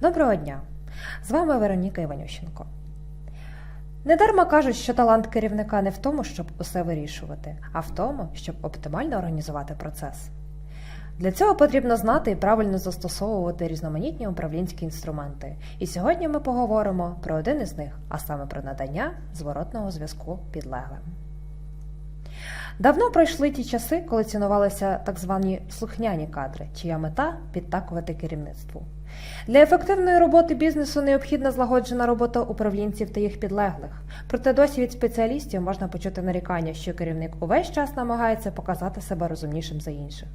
Доброго дня! З вами Вероніка Іванющенко. Недарма кажуть, що талант керівника не в тому, щоб усе вирішувати, а в тому, щоб оптимально організувати процес. Для цього потрібно знати і правильно застосовувати різноманітні управлінські інструменти. І сьогодні ми поговоримо про один із них, а саме про надання зворотного зв'язку підлеглим. Давно пройшли ті часи, коли цінувалися так звані слухняні кадри, чия мета підтакувати керівництву. Для ефективної роботи бізнесу необхідна злагоджена робота управлінців та їх підлеглих. Проте досі від спеціалістів можна почути нарікання, що керівник увесь час намагається показати себе розумнішим за інших.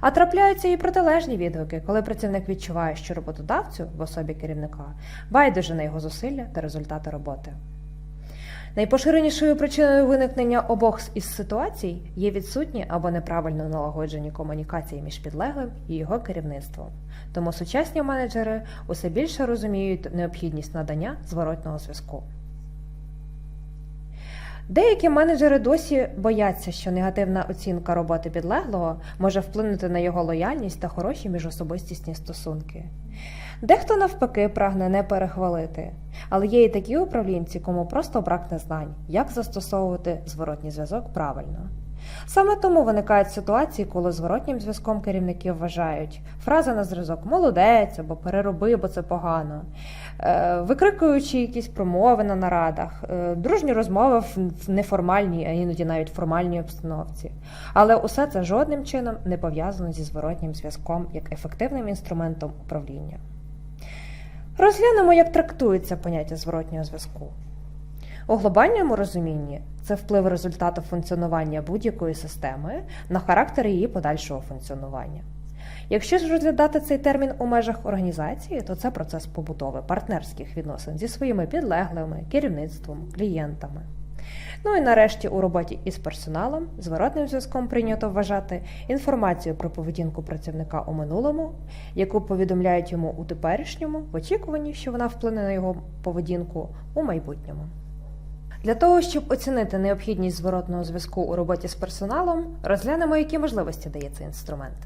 А трапляються і протилежні відгуки, коли працівник відчуває, що роботодавцю в особі керівника байдуже на його зусилля та результати роботи. Найпоширенішою причиною виникнення обох із ситуацій є відсутні або неправильно налагоджені комунікації між підлеглим і його керівництвом. Тому сучасні менеджери усе більше розуміють необхідність надання зворотного зв'язку. Деякі менеджери досі бояться, що негативна оцінка роботи підлеглого може вплинути на його лояльність та хороші міжособистісні стосунки. Дехто навпаки прагне не перехвалити, але є і такі управлінці, кому просто бракне знань, як застосовувати зворотній зв'язок правильно. Саме тому виникають ситуації, коли зворотнім зв'язком керівники вважають фраза на зразок молодець або перероби, бо це погано, е, викрикуючи якісь промови на нарадах, е, дружні розмови в неформальній, а іноді навіть формальній обстановці. Але усе це жодним чином не пов'язано зі зворотнім зв'язком як ефективним інструментом управління. Розглянемо, як трактується поняття зворотнього зв'язку. У глобальному розумінні це вплив результату функціонування будь-якої системи на характер її подальшого функціонування. Якщо ж розглядати цей термін у межах організації, то це процес побудови партнерських відносин зі своїми підлеглими, керівництвом, клієнтами. Ну і нарешті у роботі із персоналом зворотним зв'язком прийнято вважати інформацію про поведінку працівника у минулому, яку повідомляють йому у теперішньому, в очікуванні, що вона вплине на його поведінку у майбутньому. Для того, щоб оцінити необхідність зворотного зв'язку у роботі з персоналом, розглянемо, які можливості дає цей інструмент.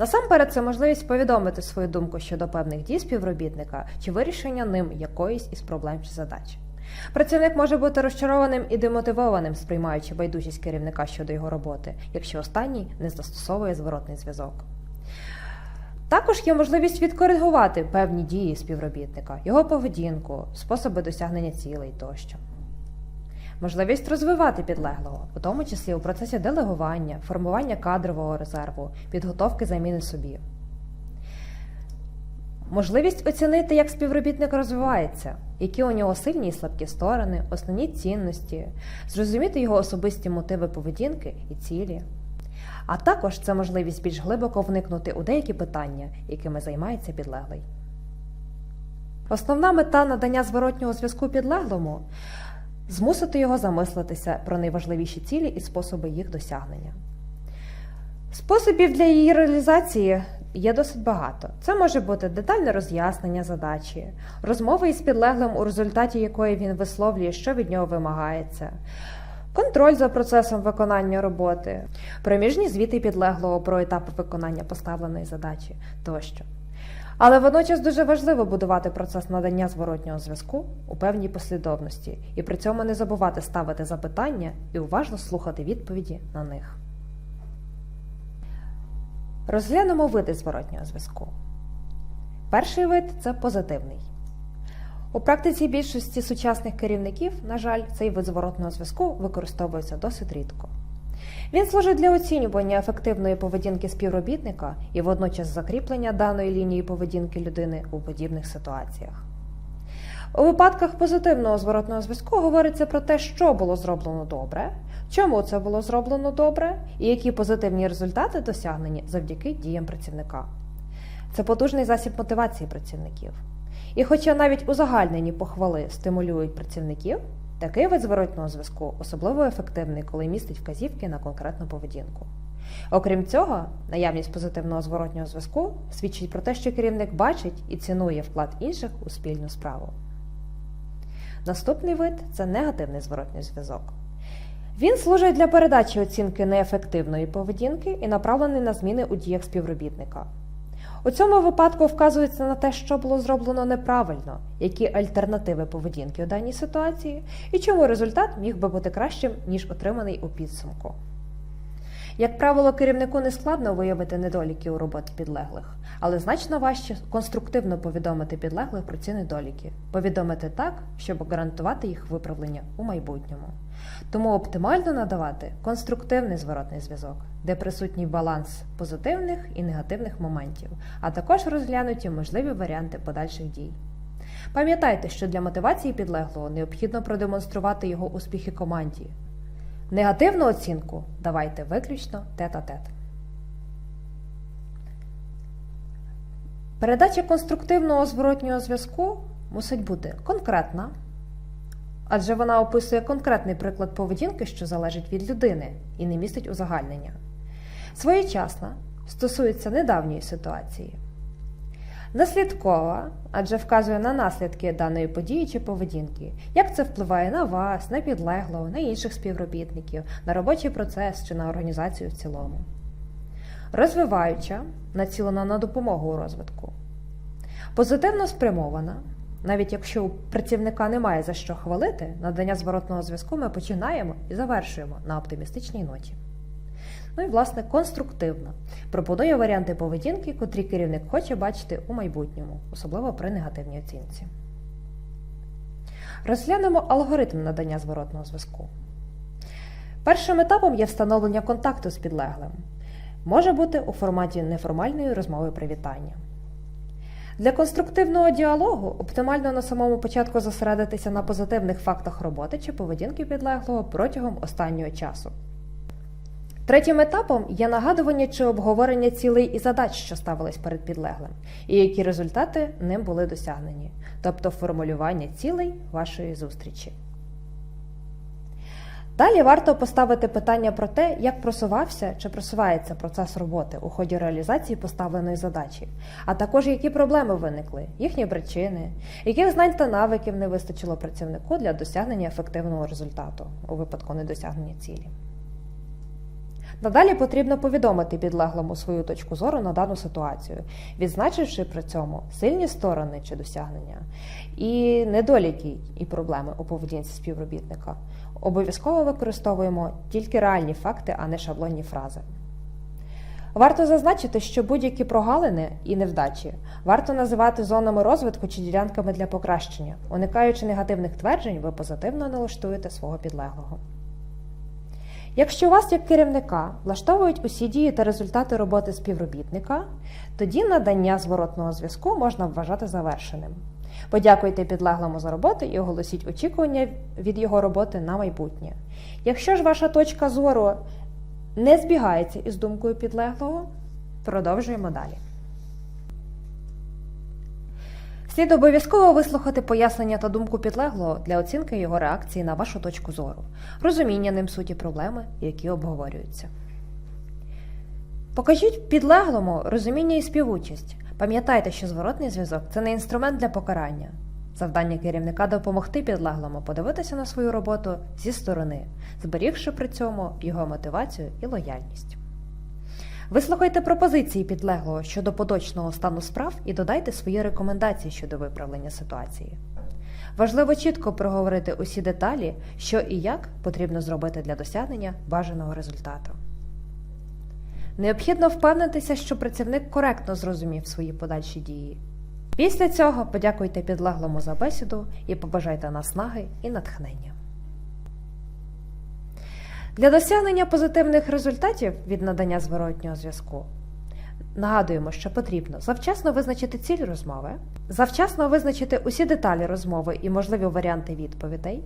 Насамперед, це можливість повідомити свою думку щодо певних дій співробітника чи вирішення ним якоїсь із проблем чи задач. Працівник може бути розчарованим і демотивованим, сприймаючи байдужість керівника щодо його роботи, якщо останній не застосовує зворотний зв'язок. Також є можливість відкоригувати певні дії співробітника, його поведінку, способи досягнення цілей тощо. Можливість розвивати підлеглого, у тому числі у процесі делегування, формування кадрового резерву, підготовки заміни собі. Можливість оцінити, як співробітник розвивається, які у нього сильні і слабкі сторони, основні цінності, зрозуміти його особисті мотиви поведінки і цілі. А також це можливість більш глибоко вникнути у деякі питання, якими займається підлеглий. Основна мета надання зворотнього зв'язку підлеглому змусити його замислитися про найважливіші цілі і способи їх досягнення. Способів для її реалізації є досить багато. Це може бути детальне роз'яснення задачі, розмова із підлеглим, у результаті якої він висловлює, що від нього вимагається, контроль за процесом виконання роботи, проміжні звіти підлеглого про етапи виконання поставленої задачі тощо. Але водночас дуже важливо будувати процес надання зворотнього зв'язку у певній послідовності і при цьому не забувати ставити запитання і уважно слухати відповіді на них. Розглянемо види зворотнього зв'язку. Перший вид це позитивний. У практиці більшості сучасних керівників, на жаль, цей вид зворотного зв'язку використовується досить рідко. Він служить для оцінювання ефективної поведінки співробітника і водночас закріплення даної лінії поведінки людини у подібних ситуаціях. У випадках позитивного зворотного зв'язку говориться про те, що було зроблено добре, чому це було зроблено добре, і які позитивні результати досягнені завдяки діям працівника. Це потужний засіб мотивації працівників. І хоча навіть узагальнені похвали стимулюють працівників, такий вид зворотного зв'язку особливо ефективний, коли містить вказівки на конкретну поведінку. Окрім цього, наявність позитивного зворотнього зв'язку свідчить про те, що керівник бачить і цінує вклад інших у спільну справу. Наступний вид це негативний зворотний зв'язок. Він служить для передачі оцінки неефективної поведінки і направлений на зміни у діях співробітника. У цьому випадку вказується на те, що було зроблено неправильно, які альтернативи поведінки у даній ситуації, і чому результат міг би бути кращим, ніж отриманий у підсумку. Як правило, керівнику не складно виявити недоліки у роботі підлеглих, але значно важче конструктивно повідомити підлеглих про ці недоліки, повідомити так, щоб гарантувати їх виправлення у майбутньому. Тому оптимально надавати конструктивний зворотний зв'язок, де присутній баланс позитивних і негативних моментів, а також розглянуті можливі варіанти подальших дій. Пам'ятайте, що для мотивації підлеглого необхідно продемонструвати його успіхи команді. Негативну оцінку давайте виключно тет-а-тет. Передача конструктивного зворотнього зв'язку мусить бути конкретна, адже вона описує конкретний приклад поведінки, що залежить від людини і не містить узагальнення. Своєчасна стосується недавньої ситуації. Наслідкова, адже вказує на наслідки даної події чи поведінки, як це впливає на вас, на підлеглого, на інших співробітників, на робочий процес чи на організацію в цілому. Розвиваюча, націлена на допомогу у розвитку. Позитивно спрямована, навіть якщо у працівника немає за що хвалити, надання зворотного зв'язку ми починаємо і завершуємо на оптимістичній ноті. Ну і, власне, конструктивна. Пропонує варіанти поведінки, котрі керівник хоче бачити у майбутньому, особливо при негативній оцінці. Розглянемо алгоритм надання зворотного зв'язку. Першим етапом є встановлення контакту з підлеглим. Може бути у форматі неформальної розмови привітання. Для конструктивного діалогу оптимально на самому початку зосередитися на позитивних фактах роботи чи поведінки підлеглого протягом останнього часу. Третім етапом є нагадування чи обговорення цілей і задач, що ставились перед підлеглим, і які результати ним були досягнені, тобто формулювання цілей вашої зустрічі. Далі варто поставити питання про те, як просувався чи просувається процес роботи у ході реалізації поставленої задачі, а також які проблеми виникли, їхні причини, яких знань та навиків не вистачило працівнику для досягнення ефективного результату у випадку недосягнення цілі. Надалі потрібно повідомити підлеглому свою точку зору на дану ситуацію, відзначивши при цьому сильні сторони чи досягнення, і недоліки і проблеми у поведінці співробітника. Обов'язково використовуємо тільки реальні факти, а не шаблонні фрази. Варто зазначити, що будь-які прогалини і невдачі варто називати зонами розвитку чи ділянками для покращення. Уникаючи негативних тверджень, ви позитивно налаштуєте свого підлеглого. Якщо вас як керівника влаштовують усі дії та результати роботи співробітника, тоді надання зворотного зв'язку можна вважати завершеним. Подякуйте підлеглому за роботу і оголосіть очікування від його роботи на майбутнє. Якщо ж ваша точка зору не збігається із думкою підлеглого, продовжуємо далі. Слід обов'язково вислухати пояснення та думку підлеглого для оцінки його реакції на вашу точку зору, розуміння ним суті проблеми, які обговорюються. Покажіть підлеглому розуміння і співучасть. Пам'ятайте, що зворотний зв'язок це не інструмент для покарання. Завдання керівника допомогти підлеглому подивитися на свою роботу зі сторони, зберігши при цьому його мотивацію і лояльність. Вислухайте пропозиції підлеглого щодо поточного стану справ і додайте свої рекомендації щодо виправлення ситуації. Важливо чітко проговорити усі деталі, що і як потрібно зробити для досягнення бажаного результату. Необхідно впевнитися, що працівник коректно зрозумів свої подальші дії. Після цього подякуйте підлеглому за бесіду і побажайте наснаги і натхнення. Для досягнення позитивних результатів від надання зворотнього зв'язку нагадуємо, що потрібно завчасно визначити ціль розмови, завчасно визначити усі деталі розмови і можливі варіанти відповідей,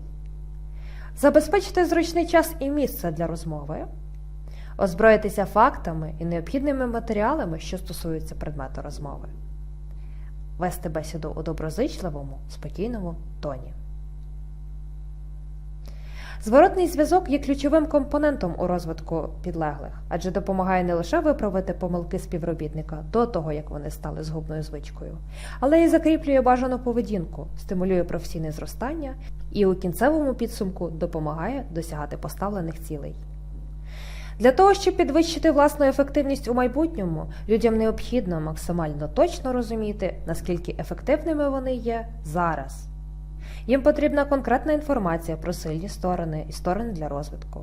забезпечити зручний час і місце для розмови, озброїтися фактами і необхідними матеріалами, що стосуються предмету розмови, вести бесіду у доброзичливому, спокійному тоні. Зворотний зв'язок є ключовим компонентом у розвитку підлеглих, адже допомагає не лише виправити помилки співробітника до того, як вони стали згубною звичкою, але й закріплює бажану поведінку, стимулює професійне зростання і у кінцевому підсумку допомагає досягати поставлених цілей. Для того, щоб підвищити власну ефективність у майбутньому, людям необхідно максимально точно розуміти, наскільки ефективними вони є зараз. Їм потрібна конкретна інформація про сильні сторони і сторони для розвитку.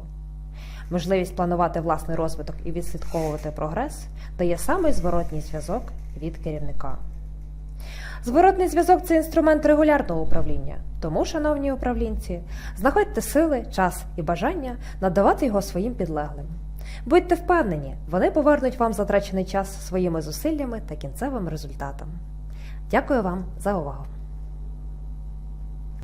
Можливість планувати власний розвиток і відслідковувати прогрес дає саме зворотній зв'язок від керівника. Зворотний зв'язок це інструмент регулярного управління. Тому, шановні управлінці, знаходьте сили, час і бажання надавати його своїм підлеглим. Будьте впевнені, вони повернуть вам затрачений час своїми зусиллями та кінцевим результатом. Дякую вам за увагу!